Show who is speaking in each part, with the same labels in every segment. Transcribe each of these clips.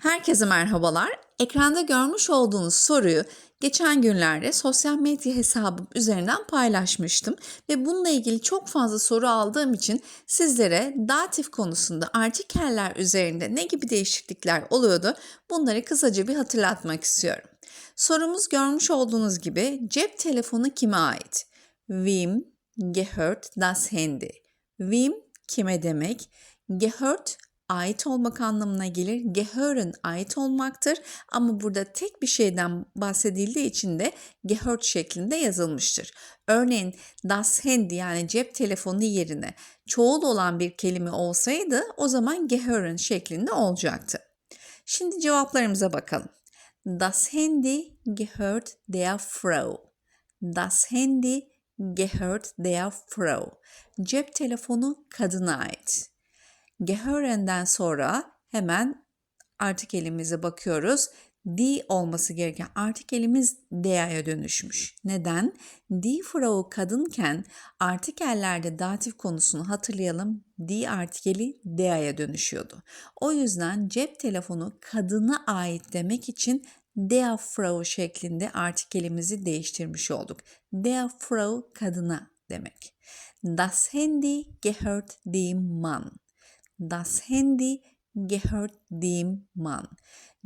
Speaker 1: Herkese merhabalar. Ekranda görmüş olduğunuz soruyu geçen günlerde sosyal medya hesabım üzerinden paylaşmıştım ve bununla ilgili çok fazla soru aldığım için sizlere datif konusunda artikeller üzerinde ne gibi değişiklikler oluyordu bunları kısaca bir hatırlatmak istiyorum. Sorumuz görmüş olduğunuz gibi cep telefonu kime ait? Wem gehört das Handy? Wem kime demek? Gehört ait olmak anlamına gelir. Gehören ait olmaktır ama burada tek bir şeyden bahsedildiği için de gehört şeklinde yazılmıştır. Örneğin das Handy yani cep telefonu yerine çoğul olan bir kelime olsaydı o zaman gehören şeklinde olacaktı. Şimdi cevaplarımıza bakalım. Das Handy gehört der Frau. Das Handy gehört der Frau. Cep telefonu kadına ait. Gehören'den sonra hemen artikelimize bakıyoruz. Die olması gereken artikelimiz dea'ya dönüşmüş. Neden? Die Frau kadınken artikellerde datif konusunu hatırlayalım. Die artikeli dea'ya dönüşüyordu. O yüzden cep telefonu kadına ait demek için der Frau şeklinde artikelimizi değiştirmiş olduk. Der Frau kadına demek. Das Handy gehört dem Mann. Das Handy gehört dem Mann.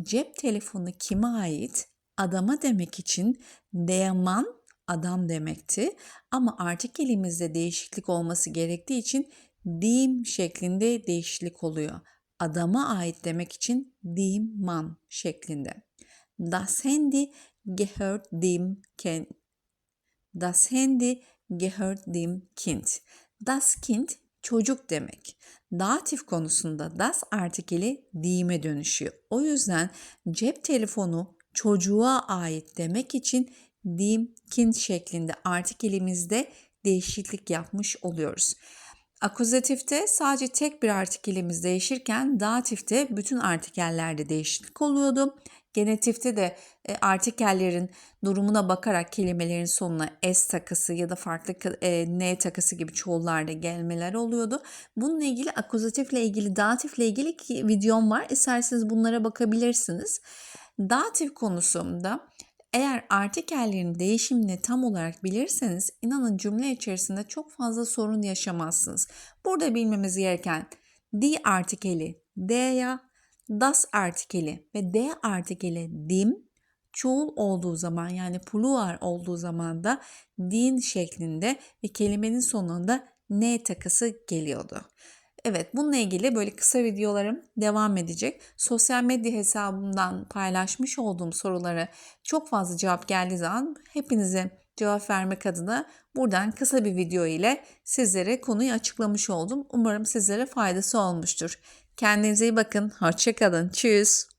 Speaker 1: Cep telefonu kime ait? Adama demek için der Mann adam demekti. Ama artikelimizde değişiklik olması gerektiği için dem şeklinde değişiklik oluyor. Adama ait demek için dem Mann şeklinde. Das Handy gehört dem Kind. Das Handy gehört dem Kind. Das Kind çocuk demek. Datif konusunda das artikeli dime dönüşüyor. O yüzden cep telefonu çocuğa ait demek için dim kind şeklinde artikelimizde değişiklik yapmış oluyoruz. Akuzatifte sadece tek bir artikelimiz değişirken datifte bütün artikellerde değişiklik oluyordu. Genetifte de e, artikellerin durumuna bakarak kelimelerin sonuna s takısı ya da farklı e, n takısı gibi çoğullarda gelmeler oluyordu. Bununla ilgili akuzatifle ilgili, datifle ilgili videom var. İsterseniz bunlara bakabilirsiniz. Datif konusunda eğer artikellerin değişimini tam olarak bilirseniz inanın cümle içerisinde çok fazla sorun yaşamazsınız. Burada bilmemiz gereken die artikeli de'ya, das artikeli ve de artikeli dim çoğul olduğu zaman yani plural olduğu zaman da din şeklinde ve kelimenin sonunda ne takısı geliyordu. Evet bununla ilgili böyle kısa videolarım devam edecek. Sosyal medya hesabımdan paylaşmış olduğum sorulara çok fazla cevap geldiği zaman hepinize cevap vermek adına buradan kısa bir video ile sizlere konuyu açıklamış oldum. Umarım sizlere faydası olmuştur. Kendinize iyi bakın. Hoşçakalın. Tschüss.